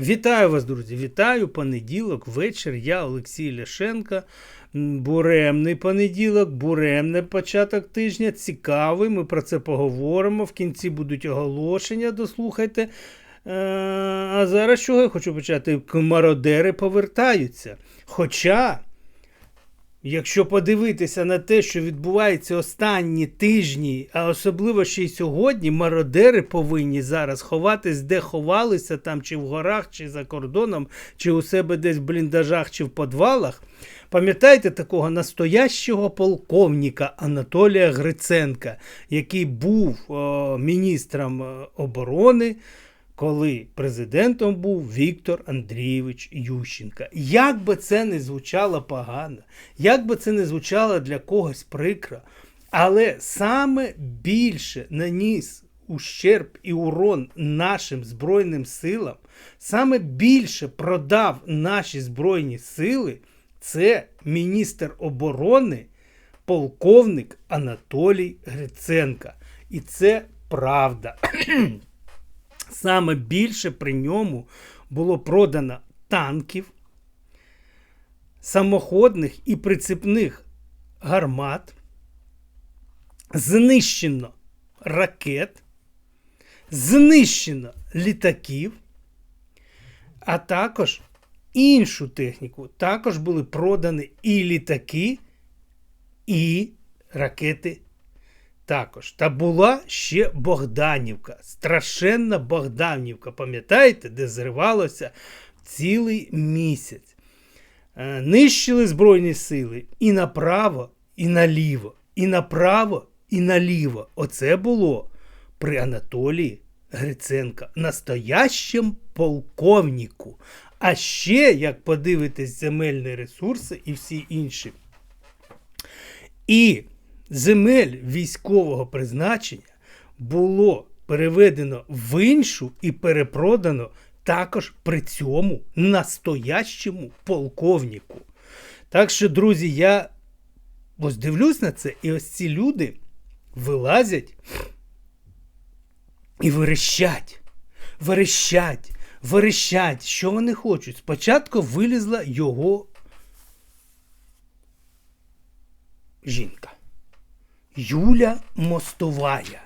Вітаю вас, друзі! Вітаю понеділок, вечір. Я Олексій Ляшенко. Буремний понеділок, буремний початок тижня. Цікавий. Ми про це поговоримо. В кінці будуть оголошення. Дослухайте. Е, А зараз чого я хочу почати? Мародери повертаються. Хоча. Якщо подивитися на те, що відбувається останні тижні, а особливо ще й сьогодні, мародери повинні зараз ховатись, де ховалися, там чи в горах, чи за кордоном, чи у себе десь в бліндажах, чи в подвалах. Пам'ятаєте такого настоящого полковника Анатолія Гриценка, який був о, міністром е, оборони, коли президентом був Віктор Андрійович Ющенка. Як би це не звучало погано, як би це не звучало для когось прикро, але саме більше наніс ущерб і урон нашим Збройним силам, саме більше продав наші Збройні сили, це міністр оборони, полковник Анатолій Гриценка. І це правда. Саме більше при ньому було продано танків, самоходних і прицепних гармат, знищено ракет, знищено літаків, а також іншу техніку. Також були продані і літаки, і ракети також. Та була ще Богданівка, страшенна Богданівка, пам'ятаєте, де зривалося цілий місяць. Е, Нищили Збройні сили і направо, і наліво, і направо, і наліво. Оце було при Анатолії Гриценка, настоящем полковнику. А ще, як подивитись земельні ресурси і всі інші. І земель військового призначення було переведено в іншу і перепродано також при цьому настоящому полковнику. Так що, друзі, я ось дивлюсь на це, і ось ці люди вилазять і верещать, верещать, верещать, що вони хочуть. Спочатку вилізла його жінка. Юля Мостовая.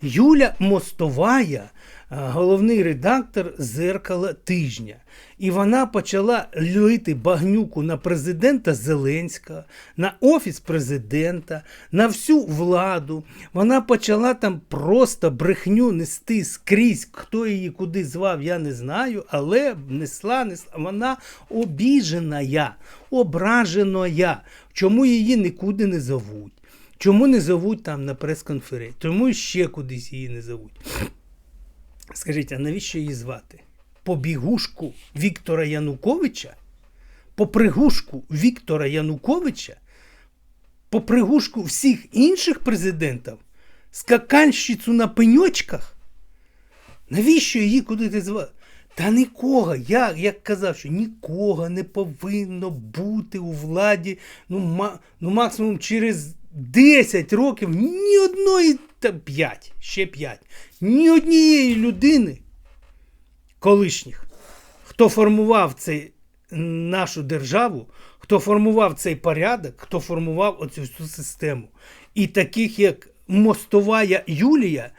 Юля Мостовая, головний редактор зеркала тижня. І вона почала лити багнюку на президента Зеленського, на офіс президента, на всю владу. Вона почала там просто брехню нести скрізь. Хто її куди звав, я не знаю, але несла, несла. Вона обіжена, ображена. Чому її нікуди не зовуть? Чому не зовуть там на прес-конференцію? Чому ще кудись її не зовуть? Скажіть, а навіщо її звати? По бігушку Віктора Януковича? По пригушку Віктора Януковича? По пригушку всіх інших президентів? Скакальщицю на пеньочках? Навіщо її куди ти звати? Та нікого, я як казав, що нікого не повинно бути у владі ну, ма, ну максимум через 10 років ні одної та 5, ще 5, ні однієї людини, колишніх, хто формував цей, нашу державу, хто формував цей порядок, хто формував оцю всю систему. І таких, як Мостовая Юлія,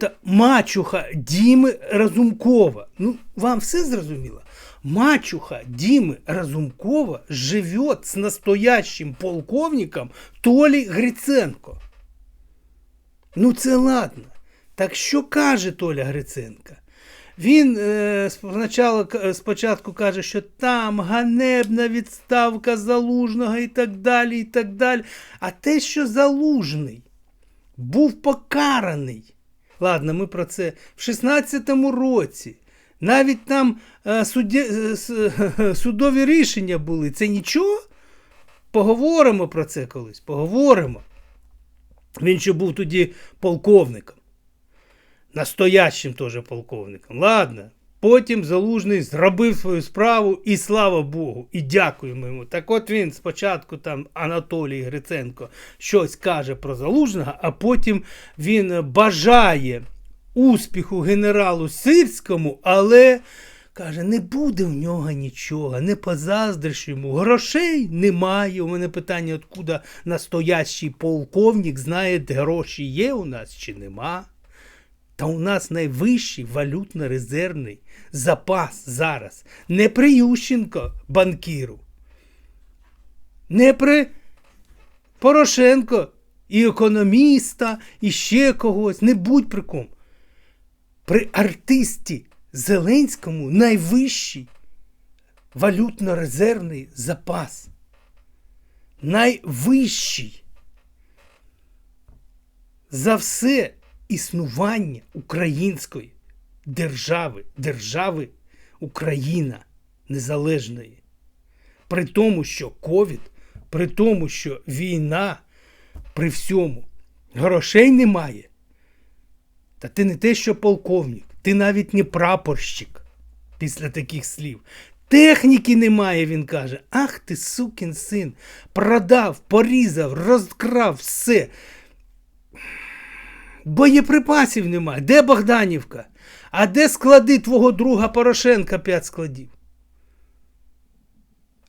це мачуха Діми Разумкова. Ну, вам все зрозуміло? Мачуха Димы Разумкова живет с настоящим полковником Толі Гриценко. Ну, це ладно. Так що каже Толя Гриценко? Він е, спочатку, спочатку каже, що там ганебна відставка залужного і так далі. і так далі. А те, що залужний був покараний. Ладно, ми про це в 16-му році. Навіть там а, суді, е, судові рішення були. Це нічого? Поговоримо про це колись. Поговоримо. Він ще був тоді полковником. Настоящим теж полковником. Ладно. Потім Залужний зробив свою справу і слава Богу, і дякуємо йому. Так от він спочатку там Анатолій Гриценко щось каже про Залужного, а потім він бажає успіху генералу Сирському, але Каже, не буде в нього нічого, не позаздриш йому. Грошей немає. У мене питання, откуда настоящий полковник знає, гроші є у нас чи нема. Та у нас найвищий валютно-резервний запас зараз. Не при Ющенко банкіру. Не при Порошенко і економіста, і ще когось. Не будь при ком. При артисті Зеленському найвищий валютно-резервний запас. Найвищий за все існування української держави, держави Україна незалежної. При тому, що ковід, при тому, що війна, при всьому грошей немає. Та ти не те, що полковник, ти навіть не прапорщик після таких слів. Техніки немає, він каже. Ах ти, сукін син, продав, порізав, розкрав все. Боєприпасів немає. Де Богданівка? А де склади твого друга Порошенка п'ять складів?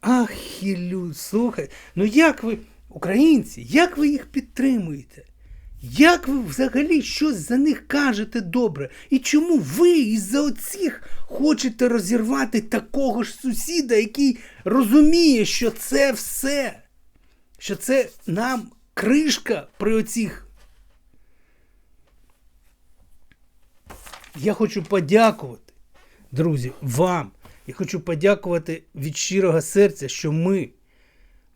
Ах, Хілю, слухай, ну як ви, українці, як ви їх підтримуєте? Як ви взагалі щось за них кажете добре? І чому ви із-за оцих хочете розірвати такого ж сусіда, який розуміє, що це все, що це нам кришка при оцих Я хочу подякувати, друзі, вам. Я хочу подякувати від щирого серця, що ми,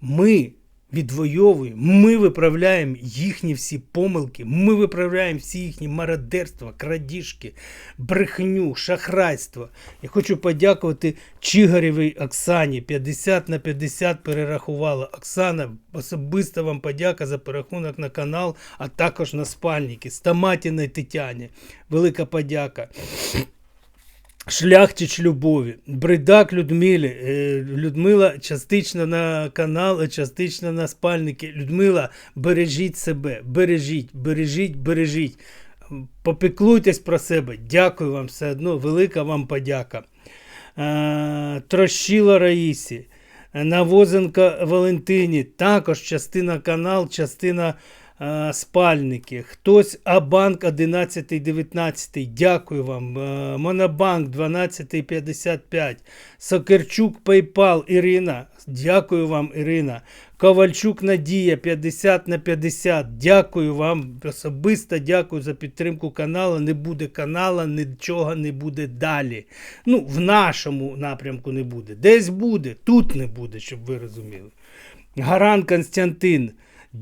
ми відвоюємо, ми виправляємо їхні всі помилки, ми виправляємо всі їхні мародерства, крадіжки, брехню, шахрайство. Я хочу подякувати Чигарєвій Оксані. 50 на 50 перерахувала. Оксана, особиста вам подяка за перерахунок на канал, а також на спальники. Стаматіної Тетяні. Велика подяка. Шляхтич Любові, Бридак Людмилі, е, Людмила частично на канал, частично на спальники. Людмила, бережіть себе, бережіть, бережіть, бережіть. Попіклуйтесь про себе. Дякую вам все одно, велика вам подяка. Е, Трощила Раїсі, Навозенка Валентині, також частина канал, частина е, спальники. Хтось Абанк 11-19. Дякую вам. Е, Монобанк 12-55. Сокерчук PayPal Ірина. Дякую вам, Ірина. Ковальчук Надія 50 на 50. Дякую вам. Особисто дякую за підтримку каналу. Не буде канала, нічого не буде далі. Ну, в нашому напрямку не буде. Десь буде, тут не буде, щоб ви розуміли. Гаран Константин.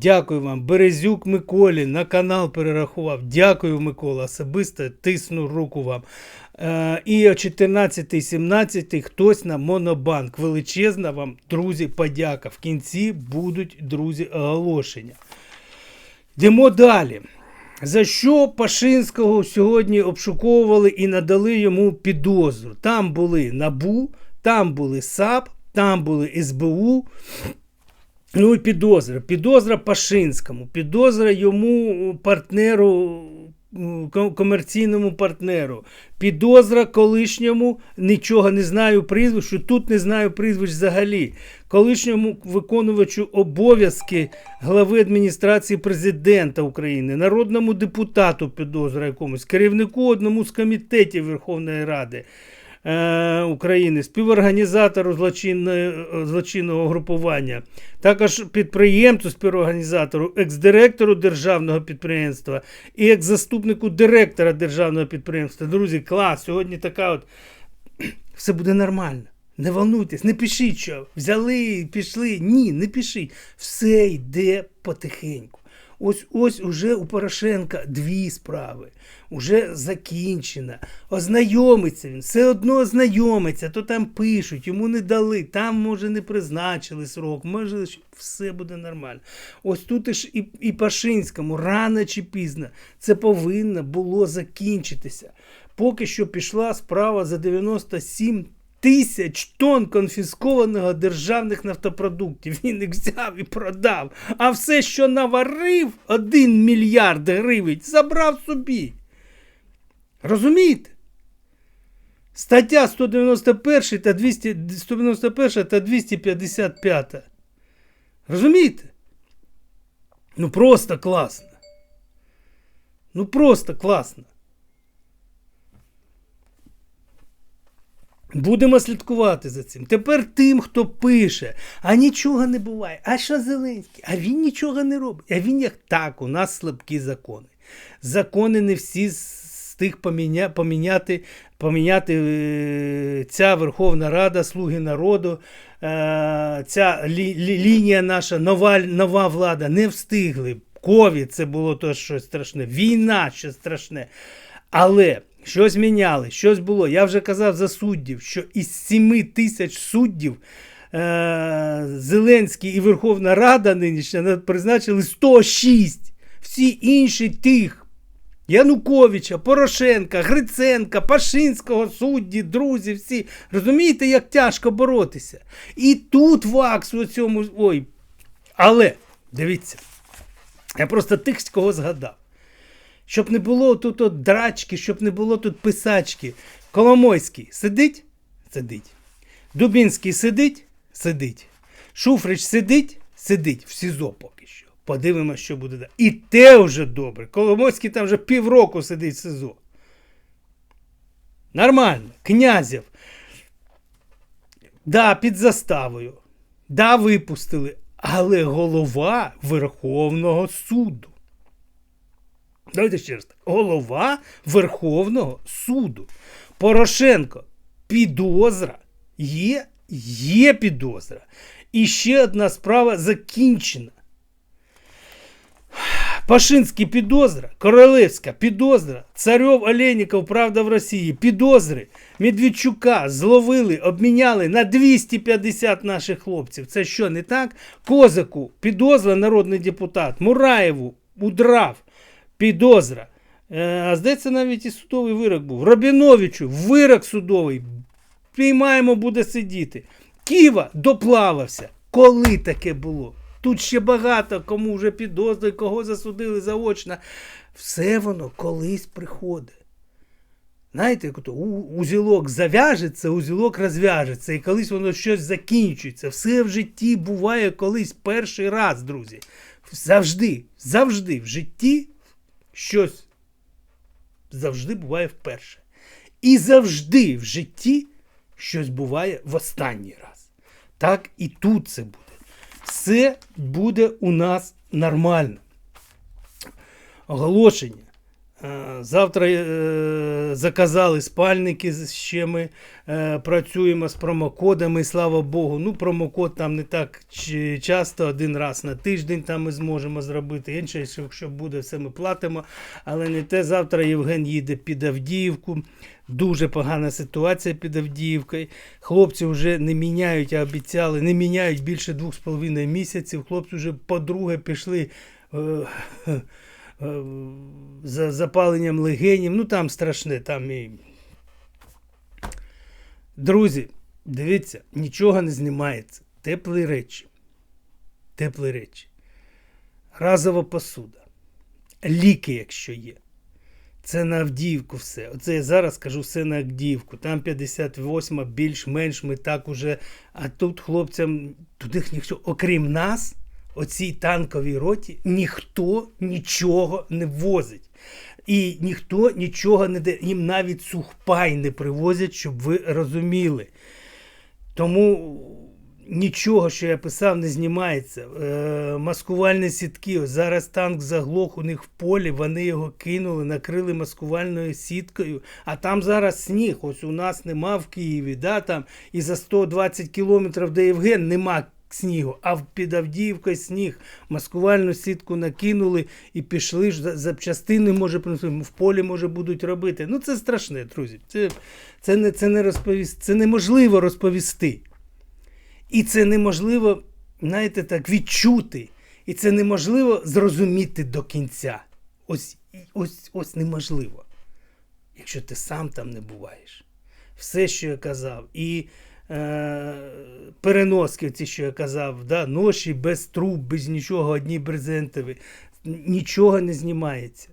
Дякую вам. Березюк Миколі на канал перерахував. Дякую, Микола. Особисто тисну руку вам. Е, і о 14-17 хтось на Монобанк. Величезна вам, друзі, подяка. В кінці будуть, друзі, оголошення. Йдемо далі. За що Пашинського сьогодні обшуковували і надали йому підозру? Там були НАБУ, там були САП, там були СБУ. Ну і підозра. Підозра Пашинському, підозра йому партнеру, комерційному партнеру, підозра колишньому, нічого не знаю прізвищу, тут не знаю прізвищ взагалі. Колишньому виконувачу обов'язки глави адміністрації президента України, народному депутату підозра якомусь, керівнику одному з комітетів Верховної Ради. Е, України, співорганізатору злочинного групування, також підприємцю, співорганізатору, екс-директору державного підприємства і екс-заступнику директора державного підприємства. Друзі, клас, сьогодні така от все буде нормально. Не волнуйтесь, не пишіть, що взяли, пішли. Ні, не пишіть. Все йде потихеньку. Ось ось уже у Порошенка дві справи. Уже закінчена. Ознайомиться він, все одно ознайомиться, то там пишуть, йому не дали, там, може, не призначили срок, може, все буде нормально. Ось тут і, і Пашинському, рано чи пізно, це повинно було закінчитися. Поки що пішла справа за 97 тисяч тонн конфіскованого державних нафтопродуктів. Він їх взяв і продав. А все, що наварив, один мільярд гривень, забрав собі. Розумієте? Стаття 191 та 200, 191 та 255. Розумієте? Ну просто класно. Ну просто класно. Будемо слідкувати за цим. Тепер тим, хто пише, а нічого не буває. А що Зеленський? А він нічого не робить. А він як так, у нас слабкі закони. Закони не всі тих поміня, поміняти, поміняти е, ця Верховна Рада, Слуги народу, е, ця лі, лінія наша, нова, нова влада не встигли. Ковід це було то щось страшне, війна щось страшне. Але щось міняли, щось було. Я вже казав за суддів, що із 7 тисяч суддів е- Зеленський і Верховна Рада нинішня призначили 106. Всі інші тих. Януковича, Порошенка, Гриценка, Пашинського, судді, друзі, всі. Розумієте, як тяжко боротися? І тут вакс у цьому. Ой. Але, дивіться, я просто тих, кого згадав. Щоб не було тут от драчки, щоб не було тут писачки. Коломойський сидить? Сидить. Дубінський сидить? Сидить. Шуфрич сидить? Сидить в СІЗО поки що. Подивимося, що буде далі. І те вже добре. Коломойський там вже півроку сидить в СИЗО. Нормально. Князів. Да, під заставою. Да, випустили. Але голова Верховного суду. Давайте ще раз. Голова Верховного суду. Порошенко. Підозра. Є, є підозра. І ще одна справа закінчена. Пашинський підозра, Королевська підозра, Царьов Олейников, Правда в Росії, підозри Медведчука зловили, обміняли на 250 наших хлопців. Це що, не так? Козаку, підозра, народний депутат, Мураєву, удрав, підозра. Е, А здається, навіть і судовий вирок був. Робіновичу, вирок судовий. Піймаємо, буде сидіти. Ківа доплавався. Коли таке було? Тут ще багато кому вже підозри, кого засудили заочно. Все воно колись приходить. Знаєте, узілок зав'яжеться, узілок розв'яжеться, і колись воно щось закінчується. Все в житті буває колись перший раз, друзі. Завжди, завжди в житті щось завжди буває вперше. І завжди в житті щось буває в останній раз. Так і тут це буде. Все буде у нас нормально. Оголошення. Е, Завтра е, заказали спальники, ще ми е, працюємо з промокодами, слава Богу. Ну, промокод там не так часто, один раз на тиждень там ми зможемо зробити. Інше, якщо буде, все ми платимо. Але не те. Завтра Євген їде під Авдіївку. Дуже погана ситуація під Авдіївкою. Хлопці вже не міняють, а обіцяли, не міняють більше двох з половиною місяців. Хлопці вже по-друге пішли. е, за запаленням легенів. Ну там страшне, там і. Друзі, дивіться, нічого не знімається. Теплі речі. Теплі речі. Разова посуда. Ліки, якщо є. Це на Авдіївку все. Оце я зараз кажу все на Авдіївку. Там 58 більш-менш ми так уже. А тут хлопцям, туди ніхто, окрім нас, оцій танковій роті, ніхто нічого не возить. І ніхто нічого не дає. Їм навіть сухпай не привозять, щоб ви розуміли. Тому нічого, що я писав, не знімається. Е, маскувальні сітки. Ось зараз танк заглох у них в полі, вони його кинули, накрили маскувальною сіткою. А там зараз сніг. Ось у нас нема в Києві. Да, там, і за 120 кілометрів до Євген нема снігу, а під Авдіївкою сніг. Маскувальну сітку накинули і пішли ж за- запчастини, може, принесли, в полі може будуть робити. Ну це страшне, друзі. Це, це, не, це, не розповіс... це неможливо розповісти. І це неможливо, знаєте, так, відчути. І це неможливо зрозуміти до кінця. Ось, ось, ось неможливо. Якщо ти сам там не буваєш. Все, що я казав, і переноски, ці, що я казав, да, ноші без труб, без нічого, одні брезентові, нічого не знімається.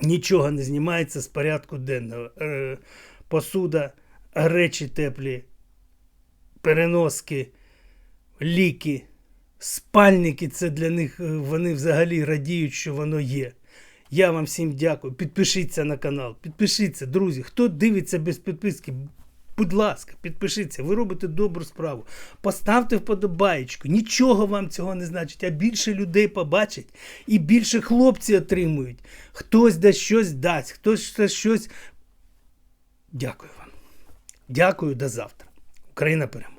Нічого не знімається з порядку денного. Е, посуда, речі теплі, переноски, ліки, спальники це для них е, вони взагалі радіють, що воно є. Я вам всім дякую. Підпишіться на канал, підпишіться, друзі. Хто дивиться без підписки, будь ласка, підпишіться. Ви робите добру справу. Поставте вподобаєчку. Нічого вам цього не значить, а більше людей побачать і більше хлопці отримують. Хтось десь щось дасть, хтось десь щось. Дякую вам. Дякую до завтра. Україна переможе.